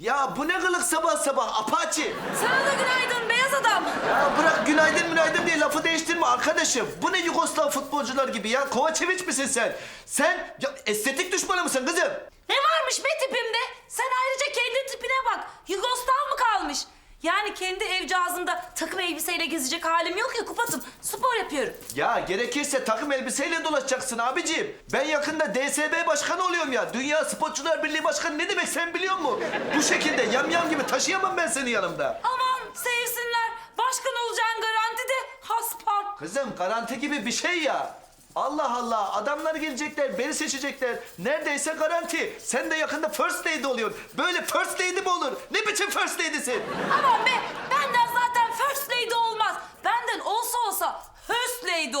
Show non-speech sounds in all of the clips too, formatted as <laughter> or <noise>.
Ya bu ne kılık sabah sabah Apache. Sana da günaydın beyaz adam. Ya bırak günaydın günaydın diye lafı değiştirme arkadaşım. Bu ne Yugoslav futbolcular gibi ya? Kovacevic misin sen? Sen ya, estetik düşmanı mısın kızım? Ne varmış be tipimde? Sen ayrıca kendi tipine bak. Yugoslav mı kalmış? Yani kendi evcağızımda takım elbiseyle gezecek halim yok ya kupatım. Spor yapıyorum. Ya gerekirse takım elbiseyle dolaşacaksın abiciğim. Ben yakında DSB başkanı oluyorum ya. Dünya Sporcular Birliği Başkanı ne demek sen biliyor musun? Bu şekilde yamyam gibi taşıyamam ben seni yanımda. Aman sevsinler. Başkan olacağın garanti de haspam. Kızım garanti gibi bir şey ya. Allah Allah adamlar gelecekler beni seçecekler. Neredeyse garanti. Sen de yakında first lady oluyorsun. Böyle first lady mi olur? Ne biçim first lady'sin? Aman be benden zaten first lady olmaz. Benden olsa olsa first lady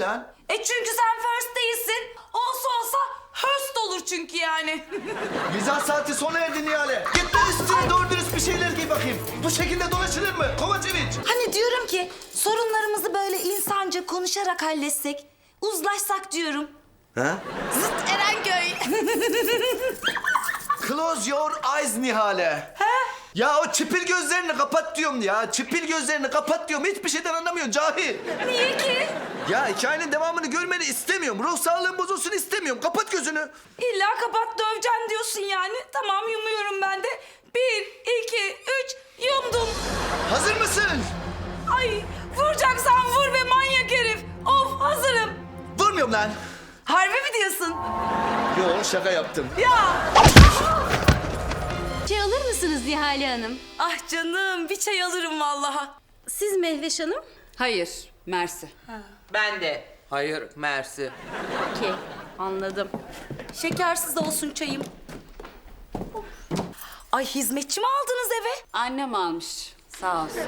lan? E çünkü sen first değilsin. Olsa olsa first olur çünkü yani. <laughs> Mizah saati sona erdi Nihale. Git lan üstüne doğru dürüst bir şeyler giy bakayım. Bu şekilde dolaşılır mı? Kovacevic. Hani diyorum ki sorunlarımızı böyle insanca konuşarak halletsek, uzlaşsak diyorum. Ha? Zıt Erenköy. <laughs> Close your eyes Nihale. He? Ya o çipil gözlerini kapat diyorum ya. Çipil gözlerini kapat diyorum. Hiçbir şeyden anlamıyorsun cahil. Niye ki? Ya hikayenin devamını görmeni istemiyorum. Ruh sağlığın bozulsun istemiyorum. Kapat gözünü. İlla kapat döveceksin diyorsun yani. Tamam yumuyorum ben de. Bir, iki, üç, yumdum. Hazır mısın? Ay vuracaksan vur be manyak herif. Of hazırım. Vurmuyorum lan. Harbi mi diyorsun? Yo şaka yaptım. Ya. Çay alır mısınız Nihale Hanım? Ah canım bir çay alırım vallaha. Siz Mehveş Hanım? Hayır, Mersi. Ben de. Hayır, Mersi. Okey, anladım. Şekersiz olsun çayım. Ay hizmetçi mi aldınız eve? Annem almış. Sağ olsun.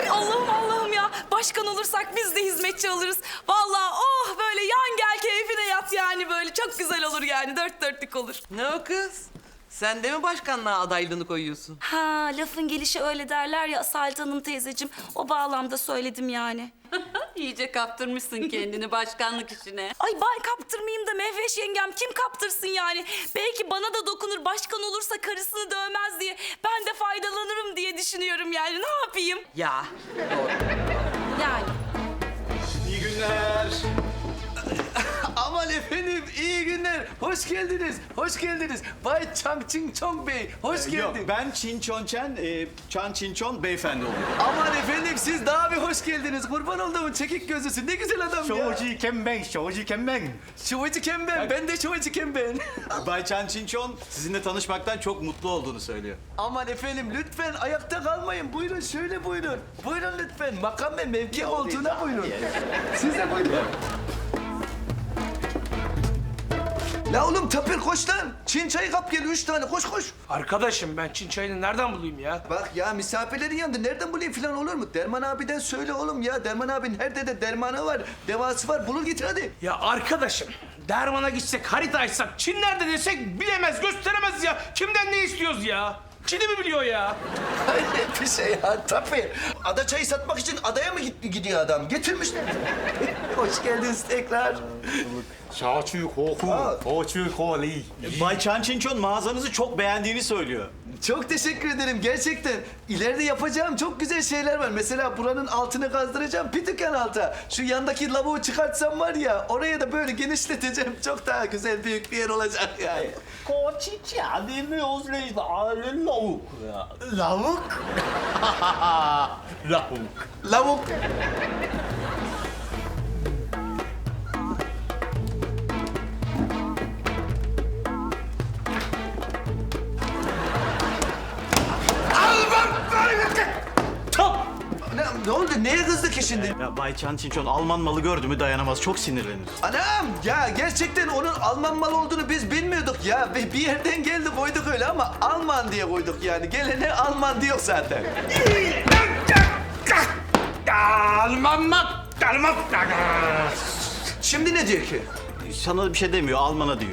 Ay Allah'ım Allah'ım ya. Başkan olursak biz de hizmetçi alırız. Vallahi oh böyle yan gel keyfine yat yani böyle. Çok güzel olur yani. Dört dörtlük olur. Ne o kız? Sen de mi başkanlığa adaylığını koyuyorsun? Ha lafın gelişi öyle derler ya Asalet Hanım teyzeciğim. O bağlamda söyledim yani. <laughs> İyice kaptırmışsın kendini başkanlık işine. Ay ben kaptırmayayım da Mehveş yengem kim kaptırsın yani? Belki bana da dokunur başkan olursa karısını dövmez diye ben de faydalanırım diye düşünüyorum yani. Ne yapayım? Ya, doğru. Yani. İyi günler. Hoş geldiniz. Hoş geldiniz. Bay Chang Ching Chong Bey. Hoş Ee, Yok geldin. ben Çin Çon Çen, e, Çan Çin Çon beyefendi oluyorum. Aman efendim siz daha bir hoş geldiniz. Kurban olduğum çekik gözlüsü. Ne güzel adam ya. Şoji Kemben, Şoji Kemben. Şovacı Kem ben. De şovacı Kem ben. Bay Çan Çin Çon sizinle tanışmaktan çok mutlu olduğunu söylüyor. Aman efendim lütfen ayakta kalmayın. Buyurun şöyle buyurun. Buyurun lütfen. Makam ve mevki koltuğuna buyurun. Siz de buyurun. La oğlum tapir koş lan. Çin çayı kap gel üç tane koş koş. Arkadaşım ben Çin çayını nereden bulayım ya? Bak ya misafirlerin yanında nereden bulayım falan olur mu? Derman abiden söyle oğlum ya. Derman abinin her de dermanı var. Devası var. Bulur git hadi. Ya arkadaşım dermana gitsek harita açsak Çin nerede desek bilemez gösteremez ya. Kimden ne istiyoruz ya? Çin'i mi biliyor ya? Hayret bir şey ya tapir. Ada çayı satmak için adaya mı git- gidiyor adam? Getirmiş. <laughs> Hoş geldiniz tekrar. Bay Çan Çin Çon mağazanızı çok beğendiğini söylüyor. Çok teşekkür ederim gerçekten. İleride yapacağım çok güzel şeyler var. Mesela buranın altını kazdıracağım. Dükkan alta. Şu yandaki lavuğu çıkartsam var ya oraya da böyle genişleteceğim. Çok daha güzel büyük bir yer olacak yani. <laughs> Lavuk? Lavuk. Ne, ne oldu? Neye kızdı ki şimdi? Ya Bay Çan Çin Çon Alman malı gördü mü dayanamaz çok sinirlenir. Anam ya gerçekten onun Alman malı olduğunu biz bilmiyorduk ya. Bir bir yerden geldi koyduk öyle ama Alman diye koyduk yani. Gelene Alman diyor zaten. Şimdi ne diyor ki? Sana bir şey demiyor Alman'a diyor.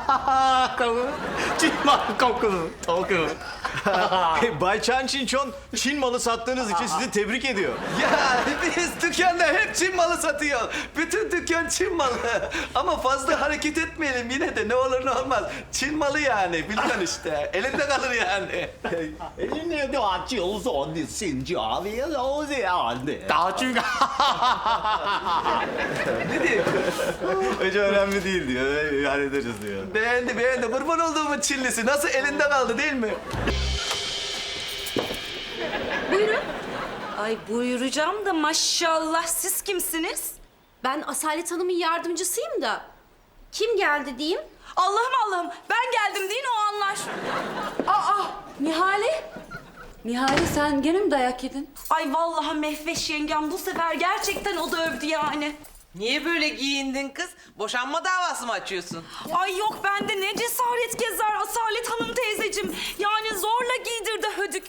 <laughs> Bay Chan Chinchon Çin malı sattığınız için sizi tebrik ediyor. Ya biz dükkanda hep Çin malı satıyor. Bütün dükkan Çin malı. Ama fazla hareket etmeyelim yine de ne olur ne olmaz. Çin malı yani biliyorsun işte. Elinde kalır yani. 你的话就算你性价比都这样的。 Daha çünkü... Ne diyeyim? Hiç önemli değil diyor. Hallederiz diyor. Beğendi beğendi. Kurban olduğumun Çinlisi. Nasıl elinde kaldı değil mi? Buyurun. Ay buyuracağım da maşallah siz kimsiniz? Ben Asalet Hanım'ın yardımcısıyım da. Kim geldi diyeyim? Allah'ım Allah'ım ben geldim deyin o anlar. Aa Nihale. Nihale sen gene mi dayak yedin? Ay vallahi Mehveş yengem bu sefer gerçekten o dövdü yani. Niye böyle giyindin kız? Boşanma davası mı açıyorsun? Ay yok bende ne cesaret gezer Asalet Hanım teyzecim. Yani zorla giydirdi hödük.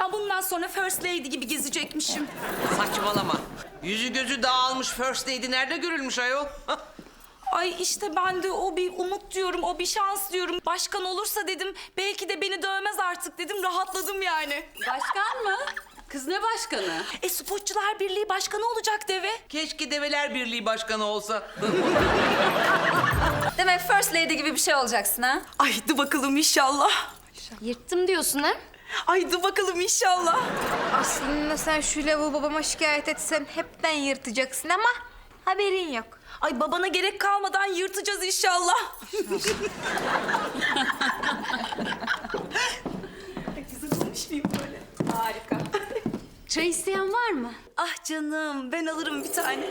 Ben bundan sonra first lady gibi gezecekmişim. Saçmalama. Yüzü gözü dağılmış first lady nerede görülmüş ayol? <laughs> Ay işte ben de o bir umut diyorum, o bir şans diyorum. Başkan olursa dedim, belki de beni dövmez artık dedim, rahatladım yani. Başkan mı? Kız ne başkanı? E Spotçular Birliği başkanı olacak deve. Keşke Develer Birliği başkanı olsa. <laughs> Demek first lady gibi bir şey olacaksın ha? Ay dı bakalım inşallah. Yırttım diyorsun ha? Ay dı bakalım inşallah. Aslında sen şu lavuğu babama şikayet etsen hepten yırtacaksın ama haberin yok. Ay babana gerek kalmadan yırtacağız inşallah. <laughs> Ay, Güzel olmuş muyum böyle? Harika. Çay isteyen var mı? Ah canım, ben alırım bir tane.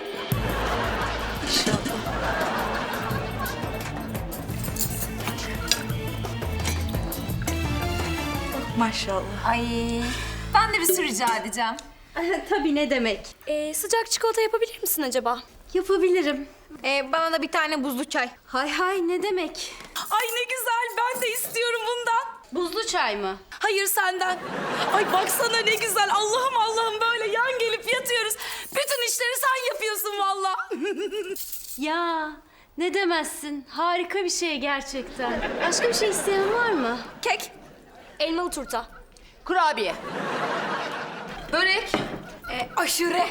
İnşallah. Maşallah. Ay ben de bir sürü rica edeceğim. Tabii ne demek. Ee, sıcak çikolata yapabilir misin acaba? Yapabilirim. Ee, bana da bir tane buzlu çay. Hay hay ne demek? Ay ne güzel, ben de istiyorum bundan. Buzlu çay mı? Hayır senden. Ay baksana ne güzel. Allah'ım Allah'ım böyle yan gelip yatıyoruz. Bütün işleri sen yapıyorsun valla. <laughs> Ya ne demezsin. Harika bir şey gerçekten. Başka bir şey isteyen var mı? Kek. Elmalı turta. Kurabiye. Börek. Ee, aşure.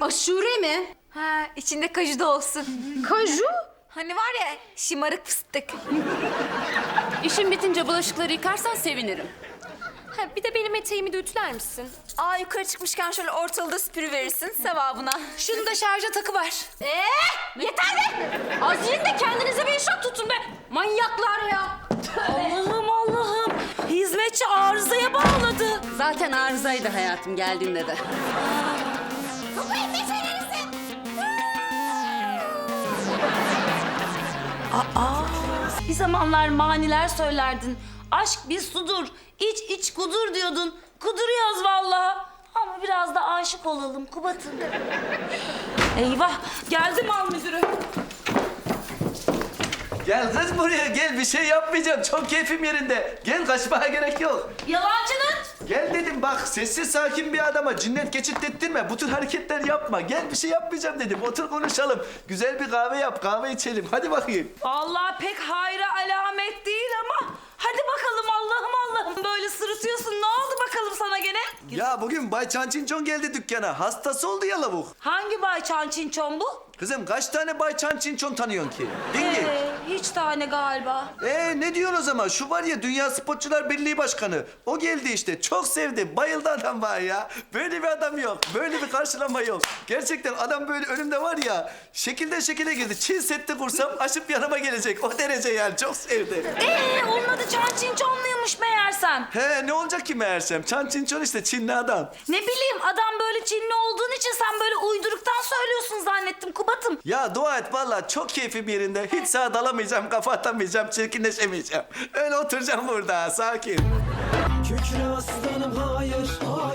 Aşure mi? Ha, içinde kaju da olsun. Kaju? Hani var ya şımarık fıstık. <laughs> İşin bitince bulaşıkları yıkarsan sevinirim. Ha, bir de benim eteğimi de ütüler misin? Aa yukarı çıkmışken şöyle ortalığı süpürü verirsin sevabına. Şunu da şarja takıver. Ee, yeter be! Az yiyin de kendinize bir işrak tutun be! Manyaklar ya! Allah'ım Allah'ım. Hizmetçi arızaya bağladı. Zaten arızaydı hayatım geldiğinde de. Bir zamanlar maniler söylerdin. Aşk bir sudur. iç iç kudur diyordun. Kuduruyoruz vallahi. Ama biraz da aşık olalım Kubat'ım. Eyvah geldi mal müdürü. Gel kız buraya gel bir şey yapmayacağım. Çok keyfim yerinde. Gel kaçmaya gerek yok. Yalancının. Gel dedim bak sessiz sakin bir adama cinnet geçirttirme. Bu tür hareketler yapma. Gel bir şey yapmayacağım dedim. Otur konuşalım. Güzel bir kahve yap kahve içelim. Hadi bakayım. Vallahi pek hayra alamet değil ama hadi bakalım Allah'ım Allah'ım böyle sırıtıyorsun. Ne oldu bakalım sana gene? Ya bugün Bay Çançinçon geldi dükkana. Hastası oldu ya lavuk. Hangi Bay Çançinçon bu? Kızım kaç tane Bay Çançinçon tanıyorsun ki? Dingi. Ee, tane galiba. Ee ne diyorsun o zaman? Şu var ya Dünya Spotçular Birliği Başkanı. O geldi işte. Çok sevdi. Bayıldı adam var ya. Böyle bir adam yok. Böyle bir karşılama yok. Gerçekten adam böyle önümde var ya. Şekilden şekile girdi. Çin sette kursam aşıp yanıma gelecek. O derece yani. Çok sevdi. Ee, onun adı Çançinçonluymuş meğersem. He ne olacak ki meğersem? Çançinçon işte Çinli adam. Ne bileyim adam böyle Çinli olduğun için sen böyle uyduruktan söylüyorsun zannettim Kubat'ım. Ya dua et vallahi çok keyfim yerinde. Hiç sağa dalamayacağım, kafa atamayacağım, çirkinleşemeyeceğim. Öyle oturacağım burada sakin. Kükre aslanım hayır, hayır